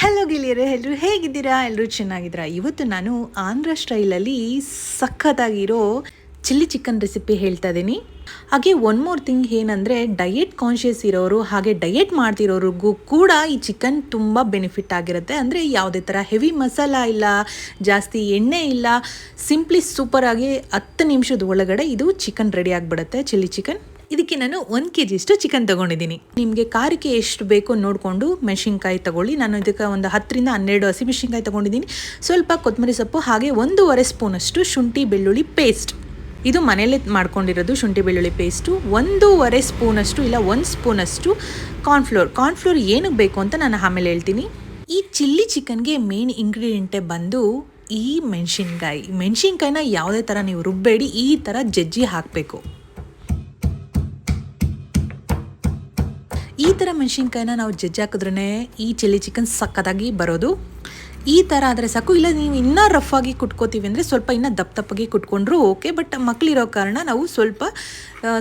Hello ಗೆಳೆಯರೆ ಎಲ್ಲರೂ ಹೇಗಿದ್ದೀರಾ? ಎಲ್ಲರೂ ಚೆನ್ನಾಗಿದ್ದೀರಾ? ಇವತ್ತು ನಾನು ಆಂಧ್ರ ಸ್ಟೈಲಲ್ಲಿ ಸಖತ್ತಾಗಿರೋ ಚಿಲ್ಲಿ ಚಿಕನ್ ರೆಸಿಪಿ ಹೇಳ್ತಾ ಇದ್ದೀನಿ. ಹಾಗೆ ಒನ್ ಮೋರ್ ಥಿಂಗ್ ಏನಂದರೆ ಡಯೆಟ್ ಕಾನ್ಷಿಯಸ್ ಇರೋರು ಹಾಗೆ ಡಯೆಟ್ ಮಾಡ್ತಿರೋರಿಗೂ ಕೂಡ ಈ ಚಿಕನ್ ತುಂಬ ಬೆನಿಫಿಟ್ ಆಗಿರುತ್ತೆ. ಅಂದರೆ ಯಾವುದೇ ಥರ ಹೆವಿ ಮಸಾಲ ಇಲ್ಲ, ಜಾಸ್ತಿ ಎಣ್ಣೆ ಇಲ್ಲ ಸಿಂಪ್ಲಿ ಸೂಪರಾಗಿ ಹತ್ತು ನಿಮಿಷದ ಒಳಗಡೆ ಇದು ಚಿಕನ್ ರೆಡಿ ಆಗಿಬಿಡುತ್ತೆ, ಚಿಲ್ಲಿ ಚಿಕನ್ ಇದಕ್ಕೆ ನಾನು ಒಂದು ಕೆ ಜಿಯಷ್ಟು ಚಿಕನ್ ತೊಗೊಂಡಿದ್ದೀನಿ. ನಿಮಗೆ ಖಾರಕ್ಕೆ ಎಷ್ಟು ಬೇಕೋ ನೋಡಿಕೊಂಡು ಮೆಣಸಿನ್ಕಾಯಿ ತಗೊಳ್ಳಿ. ನಾನು ಇದಕ್ಕೆ ಒಂದು ಹತ್ತರಿಂದ ಹನ್ನೆರಡು ಹಸಿಮೆಣಸಿನ್ಕಾಯಿ ತೊಗೊಂಡಿದ್ದೀನಿ. ಸ್ವಲ್ಪ ಕೊತ್ತಂಬರಿ ಸೊಪ್ಪು, ಹಾಗೆ ಒಂದೂವರೆ ಸ್ಪೂನಷ್ಟು ಶುಂಠಿ ಬೆಳ್ಳುಳ್ಳಿ ಪೇಸ್ಟ್ ಇದು ಮನೆಯಲ್ಲೇ ಮಾಡ್ಕೊಂಡಿರೋದು ಶುಂಠಿ ಬೆಳ್ಳುಳ್ಳಿ ಪೇಸ್ಟು ಒಂದೂವರೆ ಸ್ಪೂನಷ್ಟು ಇಲ್ಲ, ಒಂದು ಸ್ಪೂನಷ್ಟು ಕಾರ್ನ್ಫ್ಲೋರ್ ಕಾರ್ನ್ಫ್ಲೋರ್ ಏನಕ್ಕೆ ಬೇಕು ಅಂತ ನಾನು ಆಮೇಲೆ ಹೇಳ್ತೀನಿ. ಈ ಚಿಲ್ಲಿ ಚಿಕನ್ಗೆ ಮೇನ್ ಇಂಗ್ರೀಡಿಯೆಂಟೇ ಬಂದು ಈ ಮೆಣಸಿನ್ಕಾಯಿ. ಮೆಣಸಿನ್ಕಾಯಿನ ಯಾವುದೇ ಥರ ನೀವು ರುಬ್ಬೇಡಿ, ಈ ಥರ ಜಜ್ಜಿ ಹಾಕಬೇಕು. ಥರ ಮೆಣಸಿನ್ಕಾಯಿನ ನಾವು ಜಜ್ಜಿ ಈ ಚಿಲ್ಲಿ ಚಿಕನ್ ಸಕ್ಕತ್ತಾಗಿ ಬರೋದು. ಈ ಥರ ಆದರೆ ಸಾಕು. ಇಲ್ಲ, ನೀವು ಇನ್ನೂ ರಫ್ ಆಗಿ ಕುಟ್ಕೋತೀವಿ ಅಂದರೆ ಸ್ವಲ್ಪ ಇನ್ನೂ ದಪ್ಪ ದಪ್ಪಗೆ ಕುಟ್ಕೊಂಡ್ರು ಓಕೆ, ಬಟ್ ಮಕ್ಕಳಿರೋ ಕಾರಣ ನಾವು ಸ್ವಲ್ಪ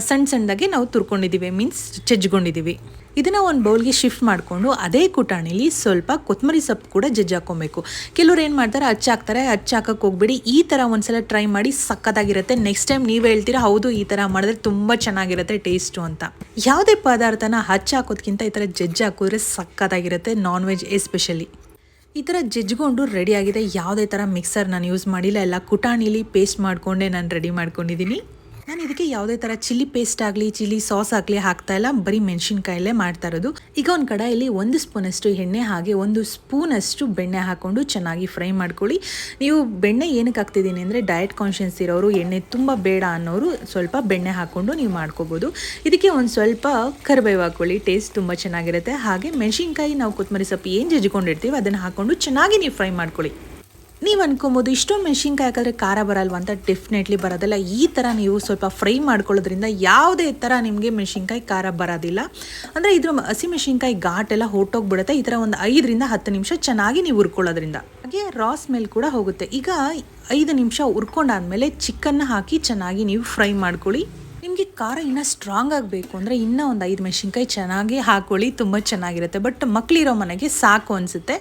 ಸಣ್ಣ ಸಣ್ಣದಾಗಿ ನಾವು ತುರ್ಕೊಂಡಿದ್ದೀವಿ ಮೀನ್ಸ್ ಜಜ್ಕೊಂಡಿದ್ದೀವಿ ಇದನ್ನು ಒಂದು ಬೌಲ್ಗೆ ಶಿಫ್ಟ್ ಮಾಡಿಕೊಂಡು ಅದೇ ಕುಟಾಣಿಲಿ ಸ್ವಲ್ಪ ಕೊತ್ತಂಬರಿ ಸೊಪ್ಪು ಕೂಡ ಜಜ್ಜಿ ಹಾಕೊಬೇಕು ಕೆಲವ್ರು ಏನು ಮಾಡ್ತಾರೆ ಹಚ್ಚಾಕ್ತಾರೆ ಹಚ್ಚಾಕಕ್ಕೆ ಹೋಗ್ಬೇಡಿ. ಈ ಥರ ಒಂದ್ಸಲ ಟ್ರೈ ಮಾಡಿ ಸಕ್ಕತ್ತಾಗಿರುತ್ತೆ ನೆಕ್ಸ್ಟ್ ಟೈಮ್ ನೀವು ಹೇಳ್ತೀರಾ, ಹೌದು, ಈ ಥರ ಮಾಡಿದ್ರೆ ತುಂಬ ಚೆನ್ನಾಗಿರುತ್ತೆ ಟೇಸ್ಟು ಅಂತ. ಯಾವುದೇ ಪದಾರ್ಥನ ಹಚ್ಚಾಕೋದ್ಕಿಂತ ಈ ಥರ ಜಜ್ಜಿ ಹಾಕಿದ್ರೆ ಸಕ್ಕತ್ತಾಗಿರುತ್ತೆ ನಾನ್ ವೆಜ್ ಎಸ್ಪೆಷಲಿ ಈ ಥರ ಜಜ್ಜಿಕೊಂಡು ರೆಡಿ ಆಗಿದೆ. ಯಾವುದೇ ಥರ ಮಿಕ್ಸರ್ ನಾನು ಯೂಸ್ ಮಾಡಿಲ್ಲ. ಎಲ್ಲ ಕುಟಾಣಿಲಿ ಪೇಸ್ಟ್ ಮಾಡಿಕೊಂಡೇ ನಾನು ರೆಡಿ ಮಾಡ್ಕೊಂಡಿದ್ದೀನಿ ನಾನು ಇದಕ್ಕೆ ಯಾವುದೇ ಥರ ಚಿಲ್ಲಿ ಪೇಸ್ಟ್ ಆಗಲಿ, ಚಿಲ್ಲಿ ಸಾಸ್ ಆಗಲಿ ಹಾಕ್ತಾ ಇಲ್ಲ. ಬರೀ ಮೆಣಸಿನ್ಕಾಯಲ್ಲೇ ಮಾಡ್ತಾ ಇರೋದು. ಈಗ ಒಂದು ಕಡಾಯಲ್ಲಿ ಒಂದು ಸ್ಪೂನಷ್ಟು ಎಣ್ಣೆ ಹಾಗೆ ಒಂದು ಸ್ಪೂನಷ್ಟು ಬೆಣ್ಣೆ ಹಾಕ್ಕೊಂಡು ಚೆನ್ನಾಗಿ ಫ್ರೈ ಮಾಡ್ಕೊಳ್ಳಿ. ನೀವು ಬೆಣ್ಣೆ ಏನಕ್ಕೆ ಹಾಕ್ತಿದ್ದೀನಿ ಅಂದರೆ ಡಯಟ್ ಕಾನ್ಷಿಯನ್ಸ್ ಇರೋರು, ಎಣ್ಣೆ ತುಂಬ ಬೇಡ ಅನ್ನೋರು ಸ್ವಲ್ಪ ಬೆಣ್ಣೆ ಹಾಕ್ಕೊಂಡು ನೀವು ಮಾಡ್ಕೋಬೋದು. ಇದಕ್ಕೆ ಒಂದು ಸ್ವಲ್ಪ ಕರಿಬೇವು ಹಾಕ್ಕೊಳ್ಳಿ ಟೇಸ್ಟ್ ತುಂಬ ಚೆನ್ನಾಗಿರುತ್ತೆ. ಹಾಗೆ ಮೆಣಸಿನ್ಕಾಯಿ ನಾವು ಕೊತ್ತಂಬರಿ ಸೊಪ್ಪು ಏನು ಜಜ್ಕೊಂಡಿರ್ತೀವಿ ಅದನ್ನು ಹಾಕ್ಕೊಂಡು ಚೆನ್ನಾಗಿ ನೀವು ಫ್ರೈ ಮಾಡ್ಕೊಳ್ಳಿ. ನೀವು ಅನ್ಕೊಬೋದು ಇಷ್ಟೊಂದು ಮೆಣಸಿನ್ಕಾಯಿ ಹಾಕಿದ್ರೆ ಖಾರ ಬರಲ್ವ ಅಂತ ಡೆಫಿನೆಟ್ಲಿ ಬರೋದಿಲ್ಲ. ಈ ಥರ ನೀವು ಸ್ವಲ್ಪ ಫ್ರೈ ಮಾಡ್ಕೊಳ್ಳೋದ್ರಿಂದ ಯಾವುದೇ ಥರ ನಿಮಗೆ ಮೆಣಸಿನ್ಕಾಯಿ ಖಾರ ಬರೋದಿಲ್ಲ. ಅಂದರೆ ಇದ್ರ ಹಸಿ ಮೆಣಸಿನ್ಕಾಯಿ ಘಾಟೆಲ್ಲ ಹೊಟ್ಟೋಗ್ಬಿಡುತ್ತೆ ಈ ಥರ ಒಂದು ಐದರಿಂದ ಹತ್ತು ನಿಮಿಷ ಚೆನ್ನಾಗಿ ನೀವು ಹುರ್ಕೊಳ್ಳೋದ್ರಿಂದ. ಹಾಗೆ ರಾ ಸ್ಮೆಲ್ ಕೂಡ ಹೋಗುತ್ತೆ. ಈಗ ಐದು ನಿಮಿಷ ಹುರ್ಕೊಂಡಾದ್ಮೇಲೆ ಚಿಕನ್ನ ಹಾಕಿ ಚೆನ್ನಾಗಿ ನೀವು ಫ್ರೈ ಮಾಡ್ಕೊಳ್ಳಿ. ನಿಮಗೆ ಖಾರ ಇನ್ನೂ ಸ್ಟ್ರಾಂಗ್ ಆಗಬೇಕು ಅಂದರೆ ಇನ್ನೂ ಒಂದು ಐದು ಮೆಣಸಿನ್ಕಾಯಿ ಚೆನ್ನಾಗಿ ಹಾಕ್ಕೊಳ್ಳಿ ತುಂಬ ಚೆನ್ನಾಗಿರುತ್ತೆ. ಬಟ್ ಮಕ್ಕಳಿರೋ ಮನೆಗೆ ಸಾಕು ಅನಿಸುತ್ತೆ.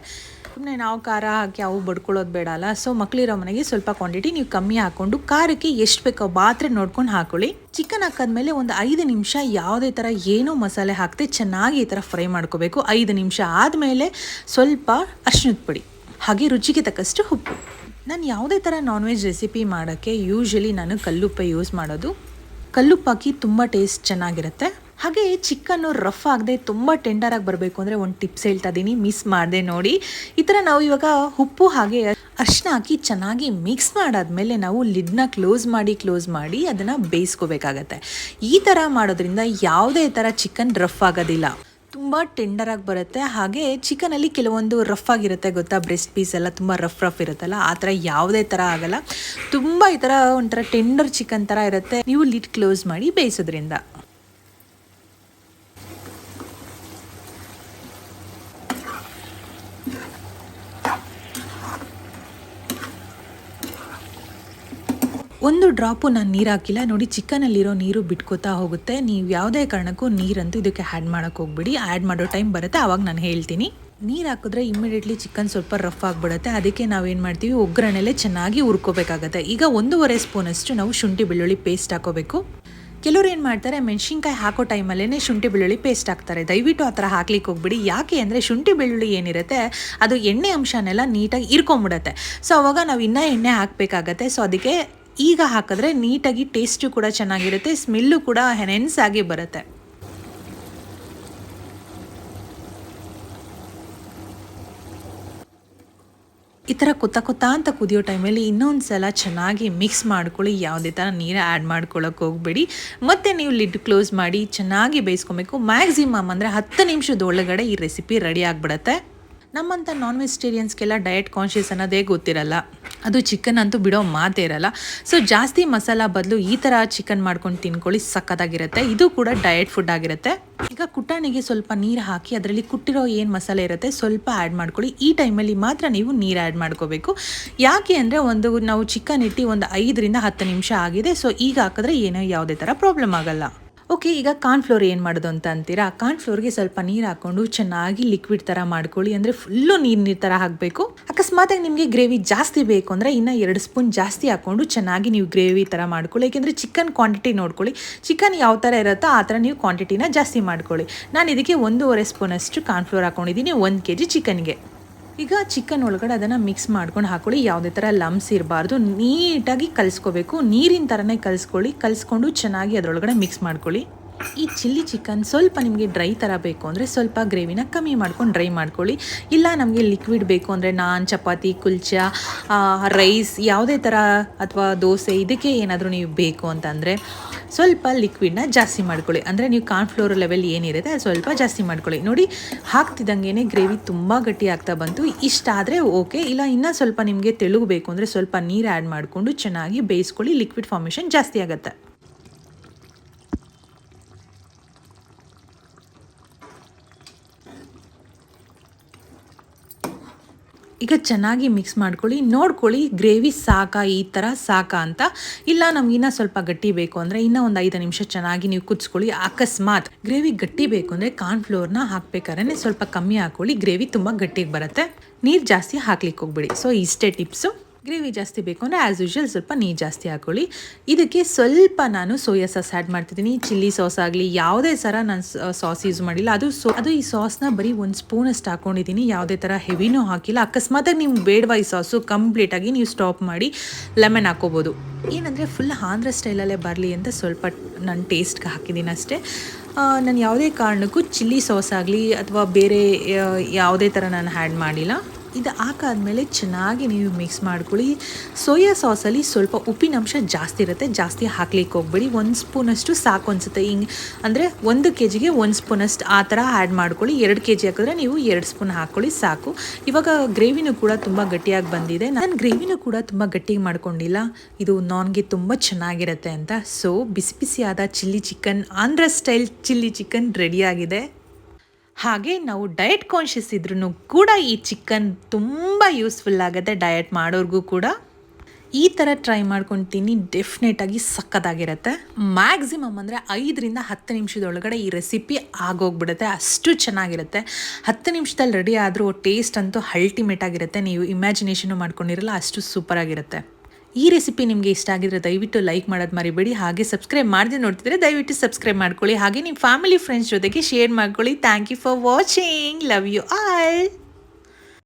ಸುಮ್ಮನೆ ನಾವು ಖಾರ ಹಾಕಿ ಅವು ಬಡ್ಕೊಳ್ಳೋದು ಬೇಡ ಅಲ್ಲ. ಸೊ ಮಕ್ಕಳಿರೋ ಮನೆಗೆ ಸ್ವಲ್ಪ ಕ್ವಾಂಟಿಟಿ ನೀವು ಕಮ್ಮಿ ಹಾಕ್ಕೊಂಡು ಖಾರಕ್ಕೆ ಎಷ್ಟು ಬೇಕೋ ಪಾತ್ರೆ ನೋಡ್ಕೊಂಡು ಹಾಕೊಳ್ಳಿ. ಚಿಕನ್ ಹಾಕಾದ್ಮೇಲೆ ಒಂದು ಐದು ನಿಮಿಷ ಯಾವುದೇ ಥರ ಏನೂ ಮಸಾಲೆ ಹಾಕದೆ ಚೆನ್ನಾಗಿ ಈ ಥರ ಫ್ರೈ ಮಾಡ್ಕೋಬೇಕು. ಐದು ನಿಮಿಷ ಆದಮೇಲೆ ಸ್ವಲ್ಪ ಅಶ್ನದ ಪುಡಿ, ಹಾಗೆ ರುಚಿಗೆ ತಕ್ಕಷ್ಟು ಉಪ್ಪು. ನಾನು ಯಾವುದೇ ಥರ ನಾನ್ ವೆಜ್ ರೆಸಿಪಿ ಮಾಡೋಕ್ಕೆ ಯೂಶ್ವಲಿ ನಾನು ಕಲ್ಲುಪ್ಪೆ ಯೂಸ್ ಮಾಡೋದು. ಕಲ್ಲುಪ್ಪಾಕಿ ತುಂಬ ಟೇಸ್ಟ್ ಚೆನ್ನಾಗಿರುತ್ತೆ. ಹಾಗೆ ಚಿಕನ್ನು ರಫ್ ಆಗದೆ ತುಂಬ ಟೆಂಡರಾಗಿ ಬರಬೇಕು ಅಂದರೆ ಒಂದು ಟಿಪ್ಸ್ ಹೇಳ್ತಾ ಇದ್ದೀನಿ ಮಿಸ್ ಮಾಡಿದೆ ನೋಡಿ. ಈ ಥರ ನಾವು ಇವಾಗ ಉಪ್ಪು ಹಾಗೆ ಅರ್ಶಿನ ಹಾಕಿ ಚೆನ್ನಾಗಿ ಮಿಕ್ಸ್ ಮಾಡಾದ್ಮೇಲೆ ನಾವು ಲಿಡ್ನ ಕ್ಲೋಸ್ ಮಾಡಿ ಕ್ಲೋಸ್ ಮಾಡಿ ಅದನ್ನು ಬೇಯಿಸ್ಕೋಬೇಕಾಗತ್ತೆ. ಈ ಥರ ಮಾಡೋದ್ರಿಂದ ಯಾವುದೇ ಥರ ಚಿಕನ್ ರಫ್ ಆಗೋದಿಲ್ಲ. ತುಂಬ ಟೆಂಡರಾಗಿ ಬರುತ್ತೆ. ಹಾಗೆ ಚಿಕನಲ್ಲಿ ಕೆಲವೊಂದು ರಫ್ ಆಗಿರುತ್ತೆ ಗೊತ್ತಾ? ಬ್ರೆಸ್ಟ್ ಪೀಸ್ ಎಲ್ಲ ತುಂಬ ರಫ್ ರಫ್ ಇರುತ್ತಲ್ಲ, ಆ ಥರ ಯಾವುದೇ ಥರ ಆಗಲ್ಲ. ತುಂಬ ಈ ಥರ ಒಂಥರ ಟೆಂಡರ್ ಚಿಕನ್ ಥರ ಇರುತ್ತೆ. ನೀವು ಲಿಡ್ ಕ್ಲೋಸ್ ಮಾಡಿ ಬೇಯಿಸೋದ್ರಿಂದ. ಒಂದು ಡ್ರಾಪು ನಾನು ನೀರು ಹಾಕಿಲ್ಲ. ನೋಡಿ ಚಿಕನಲ್ಲಿರೋ ನೀರು ಬಿಟ್ಕೋತಾ ಹೋಗುತ್ತೆ. ನೀವು ಯಾವುದೇ ಕಾರಣಕ್ಕೂ ನೀರಂತೂ ಇದಕ್ಕೆ ಆ್ಯಡ್ ಮಾಡೋಕ್ಕೆ ಹೋಗ್ಬಿಡಿ. ಆ್ಯಡ್ ಮಾಡೋ ಟೈಮ್ ಬರುತ್ತೆ. ಆವಾಗ ನಾನು ಹೇಳ್ತೀನಿ. ನೀರು ಹಾಕಿದ್ರೆ ಇಮಿಡಿಯೇಟ್ಲಿ ಚಿಕನ್ ಸ್ವಲ್ಪ ರಫ್ ಆಗಿಬಿಡುತ್ತೆ. ಅದಕ್ಕೆ ನಾವೇನು ಮಾಡ್ತೀವಿ? ಒಗ್ಗರಣೆಲೆ ಚೆನ್ನಾಗಿ ಹುರ್ಕೋಬೇಕಾಗತ್ತೆ. ಈಗ ಒಂದೂವರೆ ಸ್ಪೂನಷ್ಟು ನಾವು ಶುಂಠಿ ಬೆಳ್ಳುಳ್ಳಿ ಪೇಸ್ಟ್ ಹಾಕೋಬೇಕು. ಕೆಲವ್ರು ಏನು ಮಾಡ್ತಾರೆ, ಮೆಣಸಿನ್ಕಾಯಿ ಹಾಕೋ ಟೈಮಲ್ಲೇ ಶುಂಠಿ ಬೆಳ್ಳುಳ್ಳಿ ಪೇಸ್ಟ್ ಹಾಕ್ತಾರೆ. ದಯವಿಟ್ಟು ಆ ಥರ ಹಾಕ್ಲಿಕ್ಕೆ ಹೋಗ್ಬಿಡಿ. ಯಾಕೆ ಅಂದರೆ ಶುಂಠಿ ಬೆಳ್ಳುಳ್ಳಿ ಏನಿರುತ್ತೆ, ಅದು ಎಣ್ಣೆ ಅಂಶನೆಲ್ಲ ನೀಟಾಗಿ ಇರ್ಕೊಂಬಿಡುತ್ತೆ. ಸೊ ಅವಾಗ ನಾವು ಇನ್ನೂ ಎಣ್ಣೆ ಹಾಕಬೇಕಾಗತ್ತೆ. ಸೊ ಅದಕ್ಕೆ ಈಗ ಹಾಕಿದ್ರೆ ನೀಟಾಗಿ ಟೇಸ್ಟು ಕೂಡ ಚೆನ್ನಾಗಿರುತ್ತೆ ಸ್ಮೆಲ್ಲು ಕೂಡ ಹೆನೆನ್ಸ್ ಆಗಿ ಬರುತ್ತೆ. ಈ ಥರ ಕುತ್ತ ಕುತ್ತ ಅಂತ ಕುದಿಯೋ ಟೈಮಲ್ಲಿ ಇನ್ನೊಂದು ಸಲ ಚೆನ್ನಾಗಿ ಮಿಕ್ಸ್ ಮಾಡ್ಕೊಳ್ಳಿ, ಯಾವುದೇ ಥರ ನೀರು ಆ್ಯಡ್ ಮಾಡ್ಕೊಳ್ಳೋಕೆ ಹೋಗಬೇಡಿ. ಮತ್ತು ನೀವು ಲಿಡ್ ಕ್ಲೋಸ್ ಮಾಡಿ ಚೆನ್ನಾಗಿ ಬೇಯಿಸ್ಕೊಬೇಕು. ಮ್ಯಾಕ್ಸಿಮಮ್ ಅಂದರೆ ಹತ್ತು ನಿಮಿಷದ ಒಳಗಡೆ ಈ ರೆಸಿಪಿ ರೆಡಿ ಆಗಿಬಿಡತ್ತೆ. ನಮ್ಮಂಥ ನಾನ್ ವೆಜಿಟೇರಿಯನ್ಸ್ಗೆಲ್ಲ ಡಯಟ್ ಕಾನ್ಷಿಯಸ್ ಅನ್ನೋದೇ ಗೊತ್ತಿರಲ್ಲ. ಅದು ಚಿಕನ್ ಅಂತೂ ಬಿಡೋ ಮಾತೇ ಇರಲ್ಲ. ಸೊ ಜಾಸ್ತಿ ಮಸಾಲ ಬದಲು ಈ ಥರ ಚಿಕನ್ ಮಾಡ್ಕೊಂಡು ತಿನ್ಕೊಳ್ಳಿ ಸಕ್ಕತ್ತಾಗಿರುತ್ತೆ ಇದು ಕೂಡ ಡಯಟ್ ಫುಡ್ ಆಗಿರುತ್ತೆ. ಈಗ ಕುಟಾಣಿಗೆ ಸ್ವಲ್ಪ ನೀರು ಹಾಕಿ ಅದರಲ್ಲಿ ಕುಟ್ಟಿರೋ ಏನು ಮಸಾಲೆ ಇರುತ್ತೆ ಸ್ವಲ್ಪ ಆ್ಯಡ್ ಮಾಡ್ಕೊಳ್ಳಿ. ಈ ಟೈಮಲ್ಲಿ ಮಾತ್ರ ನೀವು ನೀರು ಆ್ಯಡ್ ಮಾಡ್ಕೋಬೇಕು. ಯಾಕೆ ಅಂದರೆ ಒಂದು ನಾವು ಚಿಕನ್ ಇಟ್ಟು ಒಂದು ಐದರಿಂದ ಹತ್ತು ನಿಮಿಷ ಆಗಿದೆ. ಸೊ ಈಗ ಹಾಕಿದ್ರೆ ಏನೋ ಯಾವುದೇ ಥರ ಪ್ರಾಬ್ಲಮ್ ಆಗಲ್ಲ. ಓಕೆ, ಈಗ ಕಾರ್ನ್ಫ್ಲೋರ್ ಏನು ಮಾಡೋದು ಅಂತ ಅಂತೀರಾ? ಕಾರ್ನ್ಫ್ಲೋರ್ಗೆ ಸ್ವಲ್ಪ ನೀರು ಹಾಕ್ಕೊಂಡು ಚೆನ್ನಾಗಿ ಲಿಕ್ವಿಡ್ ಥರ ಮಾಡ್ಕೊಳ್ಳಿ. ಅಂದರೆ ಫುಲ್ಲು ನೀರು ನೀರು ಥರ ಹಾಕಬೇಕು. ಅಕಸ್ಮಾತಾಗಿ ನಿಮಗೆ ಗ್ರೇವಿ ಜಾಸ್ತಿ ಬೇಕು ಅಂದರೆ ಇನ್ನು ಎರಡು ಸ್ಪೂನ್ ಜಾಸ್ತಿ ಹಾಕ್ಕೊಂಡು ಚೆನ್ನಾಗಿ ನೀವು ಗ್ರೇವಿ ಥರ ಮಾಡ್ಕೊಳ್ಳಿ. ಏಕೆಂದರೆ ಚಿಕನ್ ಕ್ವಾಂಟಿಟಿ ನೋಡ್ಕೊಳ್ಳಿ. ಚಿಕನ್ ಯಾವ ಥರ ಇರುತ್ತೋ ಆ ಥರ ನೀವು ಕ್ವಾಂಟಿಟಿನ ಜಾಸ್ತಿ ಮಾಡ್ಕೊಳ್ಳಿ. ನಾನು ಇದಕ್ಕೆ ಒಂದೂವರೆ ಸ್ಪೂನಷ್ಟು ಕಾರ್ನ್ಫ್ಲೋರ್ ಹಾಕ್ಕೊಂಡಿದ್ದೀನಿ ಒಂದು ಕೆ ಜಿ ಚಿಕನ್ಗೆ ಈಗ ಚಿಕನ್ ಒಳಗಡೆ ಅದನ್ನು ಮಿಕ್ಸ್ ಮಾಡ್ಕೊಂಡು ಹಾಕೊಳ್ಳಿ. ಯಾವುದೇ ಥರ ಲಮ್ಸ್ ಇರಬಾರ್ದು. ನೀಟಾಗಿ ಕಲಿಸ್ಕೋಬೇಕು. ನೀರಿನ ಥರನೇ ಕಲಿಸ್ಕೊಳ್ಳಿ. ಕಲಿಸ್ಕೊಂಡು ಚೆನ್ನಾಗಿ ಅದರೊಳಗಡೆ ಮಿಕ್ಸ್ ಮಾಡ್ಕೊಳ್ಳಿ. ಈ ಚಿಲ್ಲಿ ಚಿಕನ್ ಸ್ವಲ್ಪ ನಿಮಗೆ ಡ್ರೈ ಥರ ಬೇಕು ಅಂದರೆ ಸ್ವಲ್ಪ ಗ್ರೇವಿನ ಕಮ್ಮಿ ಮಾಡ್ಕೊಂಡು ಡ್ರೈ ಮಾಡ್ಕೊಳ್ಳಿ. ಇಲ್ಲ ನಮಗೆ ಲಿಕ್ವಿಡ್ ಬೇಕು ಅಂದರೆ ನಾನ್, ಚಪಾತಿ, ಕುಲ್ಚಾ ರೈಸ್ ಯಾವುದೇ ಥರ ಅಥವಾ ದೋಸೆ ಇದಕ್ಕೆ ಏನಾದರೂ ನೀವು ಬೇಕು ಅಂತಂದರೆ ಸ್ವಲ್ಪ ಲಿಕ್ವಿಡ್ನ ಜಾಸ್ತಿ ಮಾಡ್ಕೊಳ್ಳಿ. ಅಂದರೆ ನೀವು ಕಾರ್ನ್ಫ್ಲೋರ್ ಲೆವೆಲ್ ಏನಿರುತ್ತೆ ಅದು ಸ್ವಲ್ಪ ಜಾಸ್ತಿ ಮಾಡ್ಕೊಳ್ಳಿ. ನೋಡಿ ಹಾಕ್ತಿದ್ದಂಗೆ ಗ್ರೇವಿ ತುಂಬ ಗಟ್ಟಿ ಆಗ್ತಾ ಬಂತು. ಇಷ್ಟ ಆದರೆ ಓಕೆ ಇಲ್ಲ, ಇನ್ನೂ ಸ್ವಲ್ಪ ನಿಮಗೆ ತೆಳುಗು ಬೇಕು ಅಂದರೆ ಸ್ವಲ್ಪ ನೀರು ಆ್ಯಡ್ ಮಾಡಿಕೊಂಡು ಚೆನ್ನಾಗಿ ಬೇಯಿಸ್ಕೊಳ್ಳಿ. ಲಿಕ್ವಿಡ್ ಫಾರ್ಮೇಷನ್ ಜಾಸ್ತಿ ಆಗುತ್ತೆ. ಈಗ ಚೆನ್ನಾಗಿ ಮಿಕ್ಸ್ ಮಾಡ್ಕೊಳ್ಳಿ, ನೋಡ್ಕೊಳ್ಳಿ ಗ್ರೇವಿ ಸಾಕಾ, ಈ ಥರ ಸಾಕಾ ಅಂತ. ಇಲ್ಲ ನಮಗಿನ್ನ ಸ್ವಲ್ಪ ಗಟ್ಟಿ ಬೇಕು ಅಂದರೆ ಇನ್ನೂ ಒಂದು ಐದು ನಿಮಿಷ ಚೆನ್ನಾಗಿ ನೀವು ಕುದಿಸ್ಕೊಳ್ಳಿ. ಅಕಸ್ಮಾತ್ ಗ್ರೇವಿ ಗಟ್ಟಿ ಬೇಕು ಅಂದರೆ ಕಾರ್ನ್ಫ್ಲೋರ್ನ ಹಾಕ್ಬೇಕಾದ್ರೆ ಸ್ವಲ್ಪ ಕಮ್ಮಿ ಹಾಕ್ಕೊಳ್ಳಿ ಗ್ರೇವಿ ತುಂಬ ಗಟ್ಟಿಗೆ ಬರುತ್ತೆ. ನೀರು ಜಾಸ್ತಿ ಹಾಕ್ಲಿಕ್ಕೆ ಹೋಗ್ಬೇಡಿ. ಸೊ ಇಷ್ಟೇ ಟಿಪ್ಸು ಗ್ರೇವಿ ಜಾಸ್ತಿ ಬೇಕು ಅಂದರೆ ಆ್ಯಸ್ ಯೂಶುವಲ್ ಸ್ವಲ್ಪ ನೀರು ಜಾಸ್ತಿ ಹಾಕೊಳ್ಳಿ. ಇದಕ್ಕೆ ಸ್ವಲ್ಪ ನಾನು ಸೋಯಾ ಸಾಸ್ ಆ್ಯಡ್ ಮಾಡ್ತಿದ್ದೀನಿ. ಚಿಲ್ಲಿ ಸಾಸ್ ಆಗಲಿ, ಯಾವುದೇ ಥರ ನಾನು ಸಾಸ್ ಯೂಸ್ ಮಾಡಿಲ್ಲ. ಅದು ಸೊ, ಅದು ಈ ಸಾಸ್ನ ಬರೀ ಒಂದು ಸ್ಪೂನ್ ಅಷ್ಟು ಹಾಕ್ಕೊಂಡಿದ್ದೀನಿ ಯಾವುದೇ ಥರ ಹೆವಿನೂ ಹಾಕಿಲ್ಲ. ಅಕಸ್ಮಾತಾಗಿ ನೀವು ಬೇಡವಾ ಈ ಸಾಸು? ಕಂಪ್ಲೀಟಾಗಿ ನೀವು ಸ್ಟಾಪ್ ಮಾಡಿ ಲೆಮನ್ ಹಾಕೋಬೋದು. ಏನಂದರೆ ಫುಲ್ ಆಂಧ್ರ ಸ್ಟೈಲಲ್ಲೇ ಬರಲಿ ಅಂತ ಸ್ವಲ್ಪ ನಾನು ಟೇಸ್ಟ್ಗೆ ಹಾಕಿದ್ದೀನಿ ಅಷ್ಟೇ. ನಾನು ಯಾವುದೇ ಕಾರಣಕ್ಕೂ ಚಿಲ್ಲಿ ಸಾಸ್ ಆಗಲಿ ಅಥವಾ ಬೇರೆ ಯಾವುದೇ ಥರ ನಾನು ಹ್ಯಾಡ್ ಮಾಡಿಲ್ಲ. ಇದು ಹಾಕಾದ್ಮೇಲೆ ಚೆನ್ನಾಗಿ ನೀವು ಮಿಕ್ಸ್ ಮಾಡ್ಕೊಳ್ಳಿ. ಸೋಯಾ ಸಾಸಲ್ಲಿ ಸ್ವಲ್ಪ ಉಪ್ಪಿನಂಶ ಜಾಸ್ತಿ ಇರುತ್ತೆ. ಜಾಸ್ತಿ ಹಾಕ್ಲಿಕ್ಕೆ ಹೋಗ್ಬೇಡಿ. ಒಂದು ಸ್ಪೂನಷ್ಟು ಸಾಕು ಅನಿಸುತ್ತೆ. ಹಿಂಗೆ ಅಂದರೆ ಒಂದು ಕೆ ಜಿಗೆ ಒಂದು ಸ್ಪೂನಷ್ಟು ಆ ಥರ ಆ್ಯಡ್ ಮಾಡ್ಕೊಳ್ಳಿ. ಎರಡು ಕೆ ಜಿ ಹಾಕಿದ್ರೆ ನೀವು ಎರಡು ಸ್ಪೂನ್ ಹಾಕ್ಕೊಳ್ಳಿ, ಸಾಕು. ಇವಾಗ ಗ್ರೇವಿನೂ ಕೂಡ ತುಂಬ ಗಟ್ಟಿಯಾಗಿ ಬಂದಿದೆ. ನಾನು ಗ್ರೇವಿನೂ ಕೂಡ ತುಂಬ ಗಟ್ಟಿಗೆ ಮಾಡ್ಕೊಂಡಿಲ್ಲ. ಇದು ನಾನ್ಗೆ ತುಂಬ ಚೆನ್ನಾಗಿರುತ್ತೆ ಅಂತ. ಸೊ ಬಿಸಿ ಬಿಸಿಯಾದ chilli chicken, Andhra style chilli chicken ರೆಡಿಯಾಗಿದೆ ಹಾಗೆ ನಾವು ಡಯಟ್ ಕಾನ್ಷಿಯಸ್ ಇದ್ರೂ ಕೂಡ ಈ ಚಿಕನ್ ತುಂಬ ಯೂಸ್ಫುಲ್ ಆಗುತ್ತೆ ಡಯಟ್ ಮಾಡೋರ್ಗೂ ಕೂಡ. ಈ ಥರ ಟ್ರೈ ಮಾಡ್ಕೊತೀನಿ ಡೆಫಿನೆಟಾಗಿ ಸಕ್ಕತ್ತಾಗಿರುತ್ತೆ ಮ್ಯಾಕ್ಸಿಮಮ್ ಅಂದರೆ ಐದರಿಂದ ಹತ್ತು ನಿಮಿಷದೊಳಗಡೆ ಈ ರೆಸಿಪಿ ಆಗೋಗ್ಬಿಡುತ್ತೆ, ಅಷ್ಟು ಚೆನ್ನಾಗಿರುತ್ತೆ. ಹತ್ತು ನಿಮಿಷದಲ್ಲಿ ರೆಡಿ ಆದರೂ ಟೇಸ್ಟ್ ಅಂತೂ ಅಲ್ಟಿಮೇಟ್ ಆಗಿರುತ್ತೆ. ನೀವು ಇಮ್ಯಾಜಿನೇಷನು ಮಾಡ್ಕೊಂಡಿರಲ್ಲ, ಅಷ್ಟು ಸೂಪರಾಗಿರುತ್ತೆ ಈ ರೆಸಿಪಿ ನಿಮಗೆ ಇಷ್ಟ ಆಗಿದ್ರೆ ದಯವಿಟ್ಟು ಲೈಕ್ ಮಾಡೋದು ಮರಿಬೇಡಿ. ಹಾಗೆ ಸಬ್ಸ್ಕ್ರೈಬ್ ಮಾಡದೆ ನೋಡ್ತಿದ್ರೆ ದಯವಿಟ್ಟು ಸಬ್ಸ್ಕ್ರೈಬ್ ಮಾಡ್ಕೊಳ್ಳಿ. ಹಾಗೆ ನಿಮ್ಮ ಫ್ಯಾಮಿಲಿ ಫ್ರೆಂಡ್ಸ್ ಜೊತೆಗೆ ಶೇರ್ ಮಾಡ್ಕೊಳ್ಳಿ. Thank you for watching love you all